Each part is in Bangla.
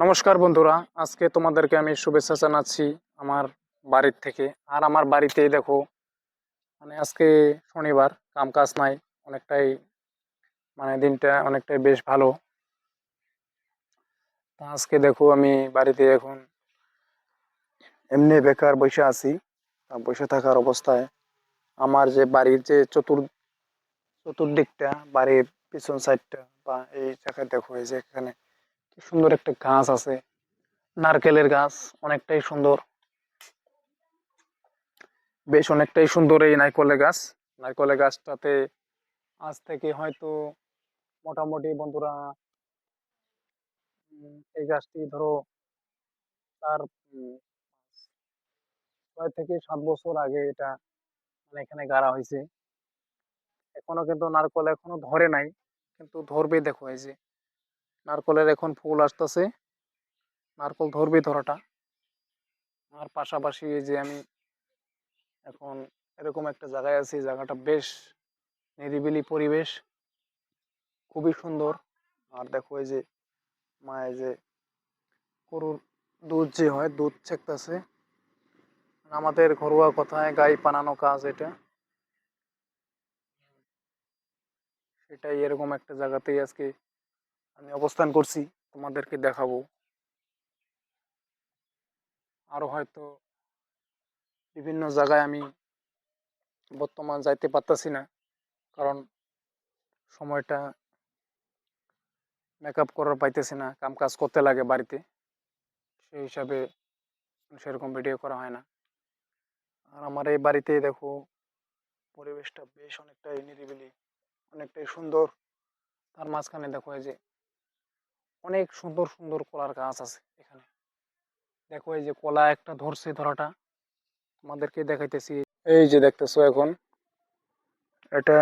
নমস্কার বন্ধুরা, আজকে তোমাদেরকে আমি শুভেচ্ছা জানাচ্ছি আমার বাড়ির থেকে। আর আমার বাড়িতেই দেখো মানে আজকে শনিবার কাম কাজ নাই, অনেকটাই মানে দিনটা অনেকটাই বেশ ভালো। তা আজকে দেখো আমি বাড়িতে এখন এমনি বেকার বসে আছি বসে থাকার অবস্থায় আমার যে বাড়ির যে চতুর, চতুর্দিকটা, বাড়ির পিছন সাইডটা বা এই জায়গায় দেখো, এই যে এখানে সুন্দর একটা গাছ আছে। নারকেলের গাছ অনেকটাই সুন্দর। বেশ অনেকটাই সুন্দর এই নারকলের গাছ। নারকলের গাছটাতে আজ থেকে হয়তো মোটামুটি বন্ধুরা এই গাছটি ধরো তার ছয় থেকে সাত বছর আগে এটা মানে এখানে গাড়া হয়েছে। এখনও কিন্তু নারকল এখনও ধরে নাই, কিন্তু ধরবে দেখো এই যে। নারকলের এখন ফুল আসতেছে। নারকল ধরবে ধরাটা। আর পাশাপাশি এই যে আমি এখন এরকম একটা জায়গায় আছি, জায়গাটা বেশ নিরিবিলি পরিবেশ। খুবই সুন্দর। আর দেখো এই যে মা, এই যে গরুর দুধ যে হয়, দুধ ছেকতেছে। আমাদের ঘরোয়া কথায় গাই পানানো কাজ এটা। সেটাই এরকম একটা জায়গাতেই আজকে আমি অবস্থান করছি, তোমাদেরকে দেখাবো। আরও হয়তো বিভিন্ন জায়গায় আমি বর্তমান যাইতে পারতাছি না, কারণ সময়টা মেকআপ করার পাইতেছি না কাম কাজ করতে লাগে বাড়িতে। সেই হিসাবে সেরকম ভিডিও করা হয় না। আর আমার এই বাড়িতে দেখো, পরিবেশটা বেশ অনেকটাই নিরিবিলি, অনেকটাই সুন্দর। তার মাঝখানে দেখো এই যে অনেক সুন্দর সুন্দর কলার গাছ আছে এখানে। দেখো এই যে কলা একটা ধরছে ধরাটা। তোমাদেরকে দেখাইতেছি। এই যে দেখতেছো এখন, এটা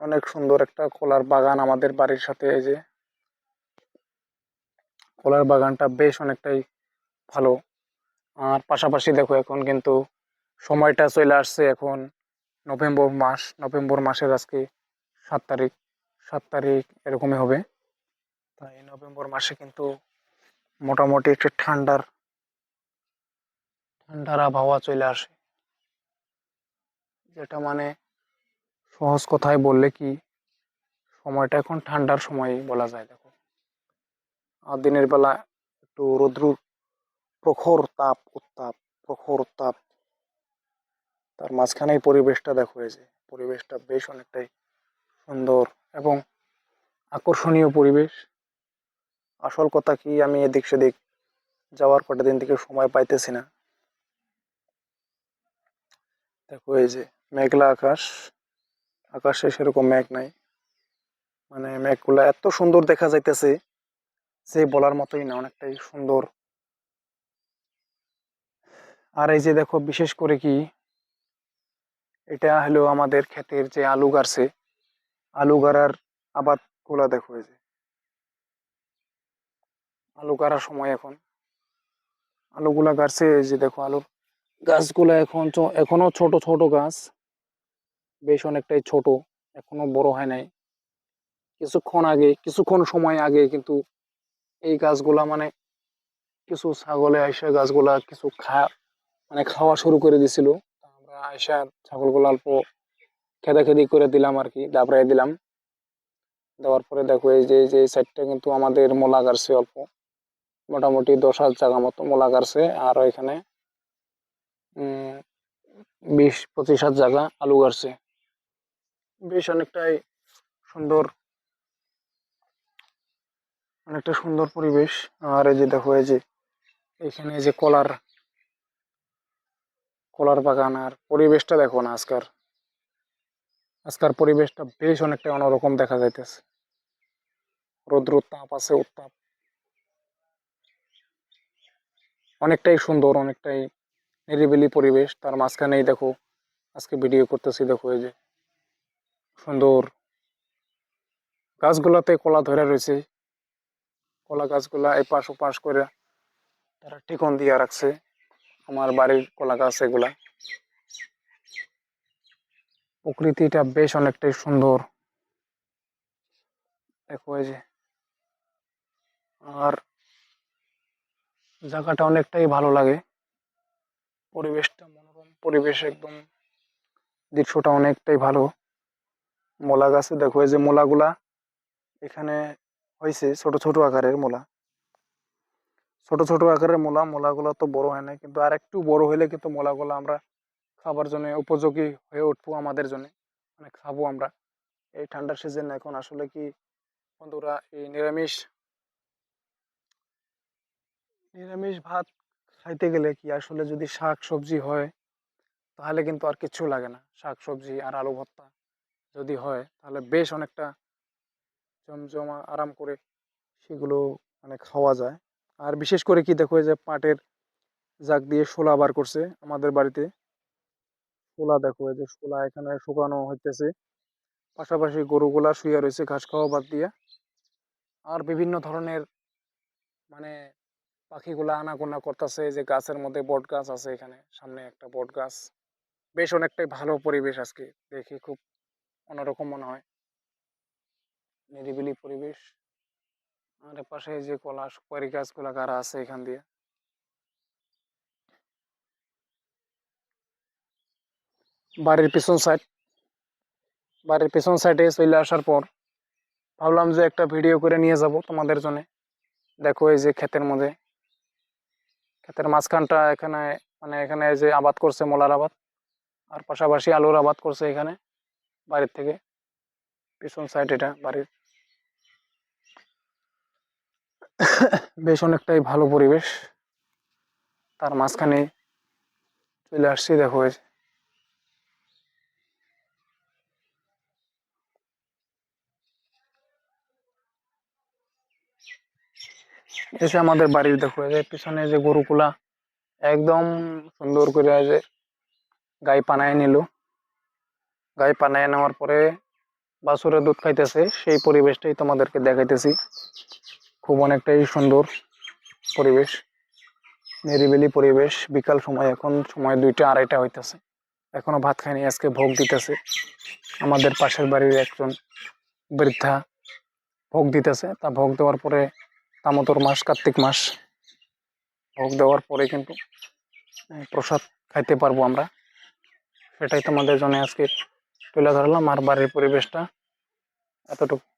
অনেক সুন্দর একটা কলার বাগান আমাদের বাড়ির সাথে এই যে। কলার বাগানটা বেশ অনেকটাই ভালো। আর পাশাপাশি দেখো এখন কিন্তু সময়টা চলে আসছে এখন নভেম্বর মাস। নভেম্বর মাসের আজকে সাত তারিখ। সাত তারিখ এরকমই হবে। তাই নভেম্বর মাসে কিন্তু মোটামুটি একটু ঠান্ডার ঠান্ডার আবহাওয়া চলে আসে। যেটা মানে সহজ কথায় বললে কি, সময়টা এখন ঠান্ডার সময় বলা যায়, দেখো। আর দিনের বেলা একটু রৌদ্র প্রখর তাপ, উত্তাপ, প্রখর উত্তাপ তার মাঝখানেই পরিবেশটা দেখো, এই যে পরিবেশটা বেশ অনেকটাই সুন্দর এবং আকর্ষণীয় পরিবেশ। আসল কথা কি, আমি এদিক সেদিক যাওয়ার কটা দিন থেকে সময় পাইতেছি না। দেখো এই যে, মেঘলা আকাশ, আকাশে সেরকম মেঘ নাই। মানে মেঘগুলা এত সুন্দর দেখা যাইতেছে যে বলার মতোই না, অনেকটাই সুন্দর। আর এই যে দেখো, বিশেষ করে কি, এটা হলো আমাদের ক্ষেতের যে আলু গাড়ছে, আলু গাড়ার আবাদগুলা দেখো এই যে। আলু গাড়ার সময় এখন। আলুগুলা গাড়ছে এই যে দেখো আলুর গাছগুলা এখন এখনও ছোট ছোট গাছ, বেশ অনেকটাই ছোট, এখনও বড় হয় নাই। কিছুক্ষণ আগে, কিছুক্ষণ সময় আগে কিন্তু এই গাছগুলা মানে কিছু ছাগলে আইসা গাছগুলা কিছু খা মানে খাওয়া শুরু করে দিছিল। আমরা আইসা ছাগলগুলো অল্প খেদা খেদি করে দিলাম আর কি দাবড়াই দিলাম। দেওয়ার পরে দেখো এই যে এই যে সাইডটা কিন্তু আমাদের মোলা গাড়ছে অল্প। মোটামুটি দশ হাজার জায়গা মতো মোলা গাড়ছে আর এখানে বিশ, পঁচিশ হাজার জায়গা আলু গাড়ছে। বেশ অনেকটাই সুন্দর, অনেকটা সুন্দর পরিবেশ। আর এই যে দেখো, এই যে এখানে যে কলার কলার বাগান আর পরিবেশটা দেখো না আজকার। আজকার পরিবেশটা বেশ অনেকটা অন্যরকম দেখা যাইতেছে। রৌদ্র তাপ আছে, উত্তাপ। অনেকটাই সুন্দর, অনেকটাই নিরিবিলি পরিবেশ। তার মাঝখানেই দেখো, আজকে ভিডিও করতেছি, দেখো এই যে সুন্দর গাছগুলাতে কলা ধরে রয়েছে। কলা গাছগুলা এই পাশ ও পাশ করে তারা ঠিকন দিয়ে রাখছে। আমার বাড়ির কলা গাছ এগুলা। প্রকৃতিটা বেশ অনেকটাই সুন্দর। দেখো এই যে, আর জায়গাটা অনেকটাই ভালো লাগে। পরিবেশটা মনোরম, পরিবেশ একদম দৃশ্যটা অনেকটাই ভালো। মোলা গাছে দেখো, এই যে মোলাগুলা এখানে হয়েছে ছোট ছোট আকারের মোলা। ছোট ছোট আকারের মোলা, মোলাগুলো তো বড় হয় না কিন্তু আর একটু বড় হলে কিন্তু মোলাগুলো আমরা খাবার জন্য উপযোগী হয়ে উঠবো আমাদের জন্য মানে খাব আমরা। এই ঠান্ডার সিজন এখন আসলে কি বন্ধুরা, এই নিরামিষ নিরামিষ ভাত খাইতে গেলে কি আসলে যদি শাক সবজি হয়, তাহলে কিন্তু আর কিচ্ছু লাগে না। শাক সবজি আর আলু ভর্তা যদি হয়, তাহলে বেশ অনেকটা জমজমা আরাম করে সেগুলো মানে খাওয়া যায়। আর বিশেষ করে কি দেখো যে পাটের জাগ দিয়ে শোলা বার করছে আমাদের বাড়িতে। শোলা দেখো যে শোলা এখানে শুকানো হইতেছে। পাশাপাশি গরুগুলা শুয়ে রয়েছে ঘাস খাওয়া বাদ দিয়ে। আর বিভিন্ন ধরনের মানে পাখিগুলা আনাগোনা করতেছে যে গাছের মধ্যে বট গাছ আছে এখানে, সামনে একটা বট গাছ। বেশ অনেকটাই ভালো পরিবেশ আজকে, দেখি খুব অন্যরকম মনে হয়। নিরিবিলি পরিবেশ। আর পাশে যে কলা সুপারি গাছগুলা গাড়া আছে এখান দিয়ে। বাড়ির পিছন সাইড বাড়ির পিছন সাইডে চলে আসার পর ভাবলাম যে একটা ভিডিও করে নিয়ে যাব তোমাদের জন্য। দেখো এই যে ক্ষেতের মধ্যে ক্ষেতের মাঝখানটা এখানে মানে এখানে যে আবাদ করছে মোলার আবাদ, আর পাশাপাশি আলুর আবাদ করছে এখানে, বাড়ির থেকে, পিছন সাইড এটা বাড়ির। বেশ অনেকটাই ভালো পরিবেশ। তার মাঝখানে চলে আসছি, দেখো এই এসে আমাদের বাড়ির দেখো যে পিছনে যে গরুগুলা একদম সুন্দর করে যে গাই পানায় নিল। গাই পানায় নেওয়ার পরে বাছুরে দুধ খাইতেছে, সেই পরিবেশটাই তোমাদেরকে দেখাইতেছি। খুব অনেকটাই সুন্দর পরিবেশ, নিরিবিলি পরিবেশ। বিকাল সময়, এখন সময় দুইটা আড়াইটা হইতেছে। এখনও ভাত খায়নি আজকে ভোগ দিতেছে। আমাদের পাশের বাড়ির একজন বৃদ্ধা ভোগ দিতেছে। তা ভোগ দেওয়ার পরে তামতর মাস, কার্তিক মাস। ভোগ দেওয়ার পরে কিন্তু প্রসাদ খাইতে পারব আমরা। সেটাই তোমাদের জন্য আজকে তুলে ধরলাম। আর বাড়ির পরিবেশটা এতটুকু।